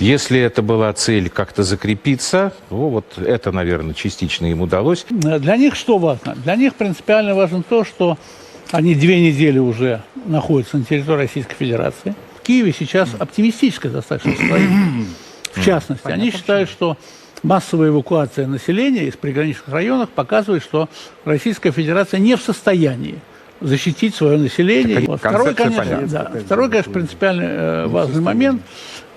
Если это была цель как-то закрепиться, ну вот это, наверное, частично им удалось. Для них что важно? Для них принципиально важно то, что они две недели уже находятся на территории Российской Федерации. В Киеве сейчас оптимистическое достаточно настроение. В частности, они считают, что массовая эвакуация населения из приграничных районов показывает, что Российская Федерация не в состоянии защитить свое население. Вот Второй, конечно, да, второй, конечно, принципиально э, важный момент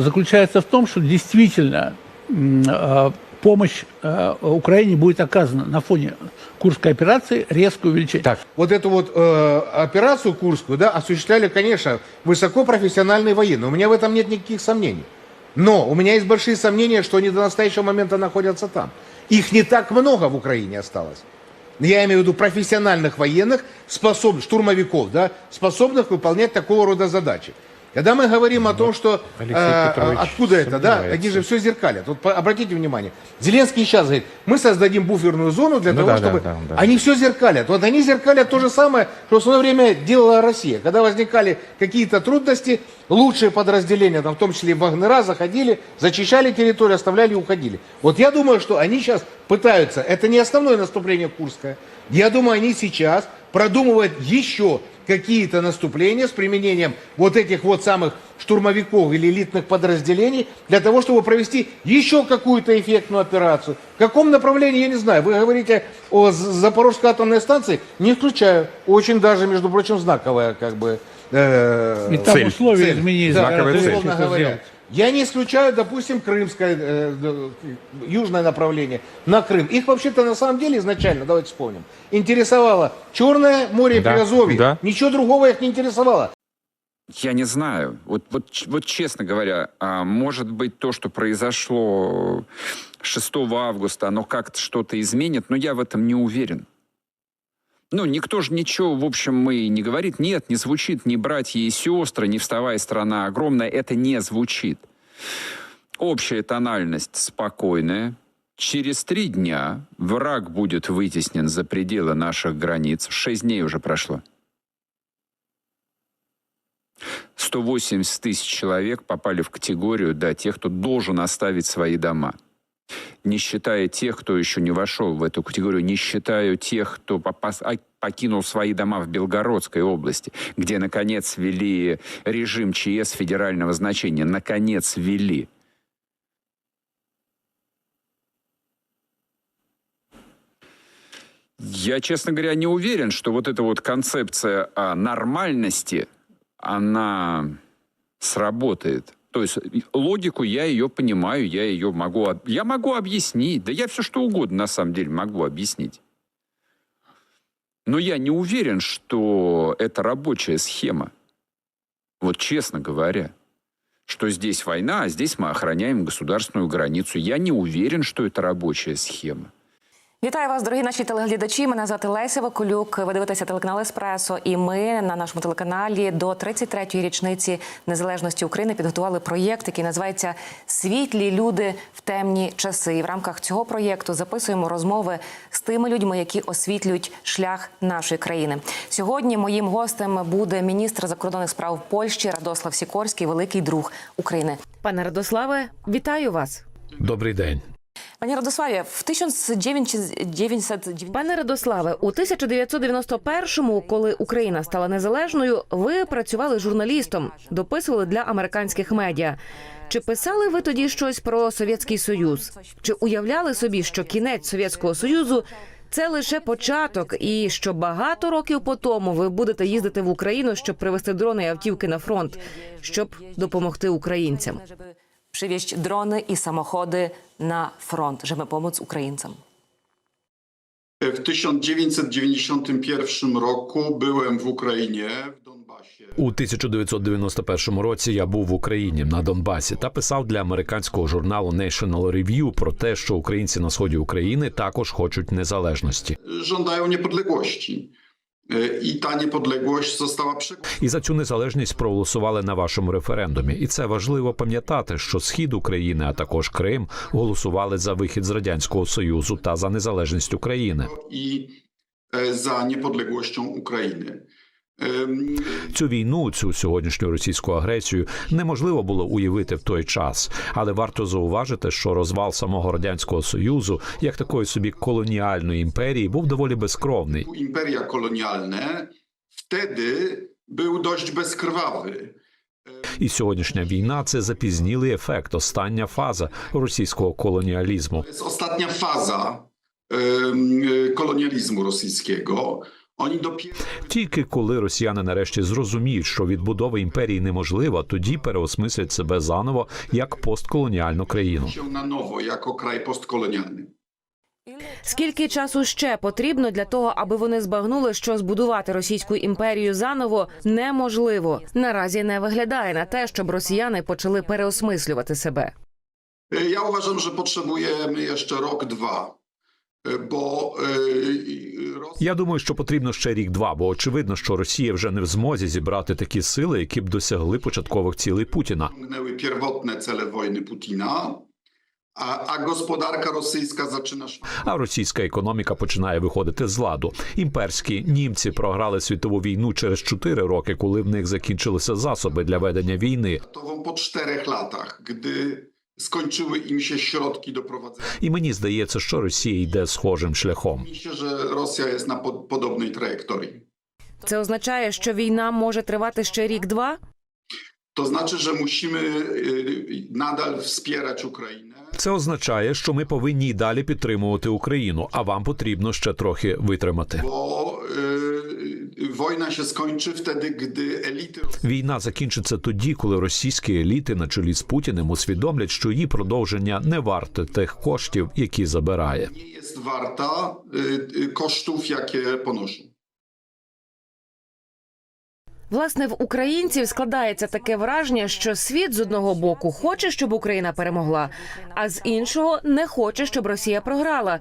заключается в том, что действительно э, помощь э, Украине будет оказана на фоне Курской операции резкое увеличение. Так, Вот эту вот э, операцию Курскую, да, осуществляли, конечно, высокопрофессиональные военные. У меня в этом нет никаких сомнений. Но у меня есть большие сомнения, что они до настоящего момента находятся там. Их не так много в Украине осталось. Я имею в виду профессиональных военных, способных, штурмовиков, да, способных выполнять такого рода задачи. Когда мы говорим о том, что э, откуда это, да, они же все зеркалят. Вот обратите внимание, Зеленский сейчас говорит, мы создадим буферную зону для Ну того, да, да, чтобы да, да. они все зеркалят. Вот они зеркалят то же самое, что в свое время делала Россия. Когда возникали какие-то трудности, лучшие подразделения, там, в том числе и Вагнера, заходили, зачищали территорию, оставляли и уходили. Вот я думаю, что они сейчас пытаются, это не основное наступление Курское, я думаю, они сейчас продумывают еще какие-то наступления с применением вот этих вот самых штурмовиков или элитных подразделений для того, чтобы провести еще какую-то эффектную операцию. В каком направлении, я не знаю. Вы говорите о Запорожской атомной станции, не исключаю. Очень даже, между прочим, знаковая как бы э, И там цель, условия цель. изменились. Да, знаковая цель. говоря. Я не исключаю, допустим, крымское, э, южное направление на Крым. Их вообще-то на самом деле изначально, давайте вспомним, интересовало Черное море и Да, Приазовье. да. Ничего другого их не интересовало. Я не знаю. Вот, вот, вот честно говоря, а, может быть, то, что произошло 6 августа, оно как-то что-то изменит, но я в этом не уверен. Ну, никто же ничего, в общем, мы не говорит. Нет, не звучит ни братья и сестры, ни вставая страна огромная. Это не звучит. Общая тональность спокойная. Через три дня враг будет вытеснен за пределы наших границ. Шесть дней уже прошло. 180 тысяч человек попали в категорию, да, тех, кто должен оставить свои дома. Не считая тех, кто еще не вошел в эту категорию, не считаю тех, кто попас- покинул свои дома в Белгородской области, где, наконец, ввели режим ЧС федерального значения. Наконец, ввели. Я, честно говоря, не уверен, что вот эта вот концепция нормальности, она сработает. То есть логику я ее понимаю, я ее могу, я могу объяснить. Да я все что угодно на самом деле могу объяснить. Но я не уверен, что это рабочая схема. Вот честно говоря, что здесь война, а здесь мы охраняем государственную границу. Я не уверен, что это рабочая схема. Вітаю вас, дорогі наші телеглядачі. Мене звати Леся Вакулюк. Ви дивитеся телеканал Еспресо. І ми на нашому телеканалі до 33-ї річниці незалежності України підготували проєкт, який називається Світлі люди в темні часи. І в рамках цього проєкту записуємо розмови з тими людьми, які освітлюють шлях нашої країни. Сьогодні моїм гостем буде міністр закордонних справ Польщі Радослав Сікорський, великий друг України. Пане Радославе, вітаю вас. Добрий день. Пані Радославі, в 1990... Пане Радославе, у 1991-му, коли Україна стала незалежною, ви працювали журналістом, дописували для американських медіа. Чи писали ви тоді щось про Совєтський Союз? Чи уявляли собі, що кінець Совєтського Союзу це лише початок, і що багато років по тому ви будете їздити в Україну, щоб привезти дрони і автівки на фронт, щоб допомогти українцям? Przywieźć drony i samochody na front, żeby pomóc Ukraińcom. W 1991 roku byłem w Ukrainie, w Donbasie. У 1991 році я був в Україні на Донбасі та писав для американського журналу National Review про те, що українці на сході України також хочуть незалежності. Żądają niepodległości. E, та niepodległość została. І за цю незалежність проголосували на вашому референдумі. І це важливо пам'ятати, що схід України, а також Крим, голосували за вихід з радянського союзу та за незалежність України. і за неподлегощом. Em, Цю війну, цю сьогоднішню російську агресію неможливо було уявити в той час, але варто зауважити, що розвал самого радянського союзу, як такої собі колоніальної імперії, був доволі безкровний. Imperia kolonialne wtedy był dość bezkrwawy. І сьогоднішня війна це запізнілий ефект, остання фаза російського колоніалізму. To jest ostatnia faza em, Тільки коли росіяни нарешті зрозуміють, що відбудова імперії неможлива, тоді переосмислять себе заново як постколоніальну країну. na nowo jako kraj postkolonialny. Скільки часу ще потрібно для того, аби вони збагнули, що збудувати російську імперію заново неможливо. Наразі не виглядає на те, щоб росіяни почали переосмислювати себе. E, Ja uważam, że potrzebujemy jeszcze bo e, Rosja Я думаю, що потрібно ще рік-два, бо очевидно, що Росія вже не в змозі зібрати такі сили, які б досягли початкових цілей Путіна. cele wojny Putina, a, a gospodarka rosyjska zaczyna szwać. А російська економіка починає виходити з ладу. Імперські німці програли світову війну через 4 роки, коли в них закінчилися засоби для ведення війни. Tową po czterech latach, gdy skończyły im się środki do prowadzenia. І мені здається, що Росія йде схожим шляхом. Myślę, że Rosja jest na pod, podobnej trajektorii. Це означає, що війна може тривати ще рік-два. To znaczy, że musimy y, nadal wspierać Ukrainę. Це означає, що ми повинні й далі підтримувати Україну, а вам потрібно ще трохи витримати. Bo y, wojna się skończy wtedy, gdy Війна закінчиться тоді, коли російські еліти на чолі з Путіним усвідомлять, що її продовження не варте тих коштів, які забирає. jest warta y, y, kosztów, jakie ponoszą. Власне, в українців складається таке враження, що світ з одного боку хоче, щоб Україна перемогла, а з іншого не хоче, щоб Росія програла.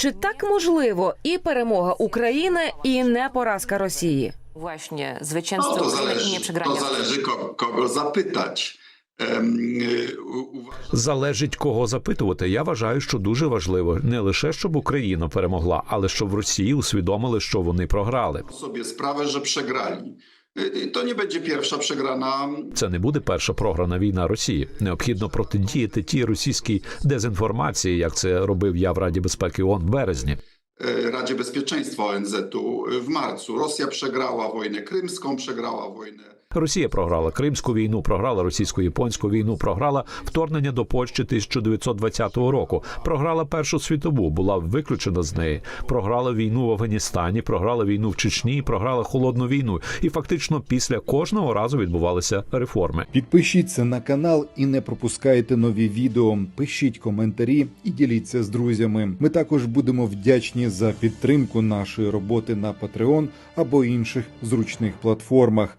Чи так можливо і перемога України, і не поразка Росії? Właśnie No to Ukrainy i zależy, to zależy kogo zapytać. Uważam, Залежить кого запитувати. Я вважаю, що дуже важливо не лише щоб Україна перемогла, але щоб в Росії усвідомили, що вони програли. sobie sprawę, że przegrali. Y, y, To nie będzie pierwsza przegrana Це не буде перша програна війна Росії. Необхідно протидіяти тій російській дезінформації, як це робив я в Раді безпеки ООН в березні. y, Radzie Bezpieczeństwa ONZ-u w marcu. Rosja przegrała wojnę krymską, przegrała wojnę Росія програла Кримську війну, програла російсько-японську війну, програла вторгнення до Польщі 1920 року, програла Першу світову, була виключена з неї, програла війну в Афганістані, програла війну в Чечні, програла холодну війну. І фактично після кожного разу відбувалися реформи. Підпишіться на канал і не пропускайте нові відео. Пишіть коментарі і діліться з друзями. Ми також будемо вдячні за підтримку нашої роботи на Patreon або інших зручних платформах.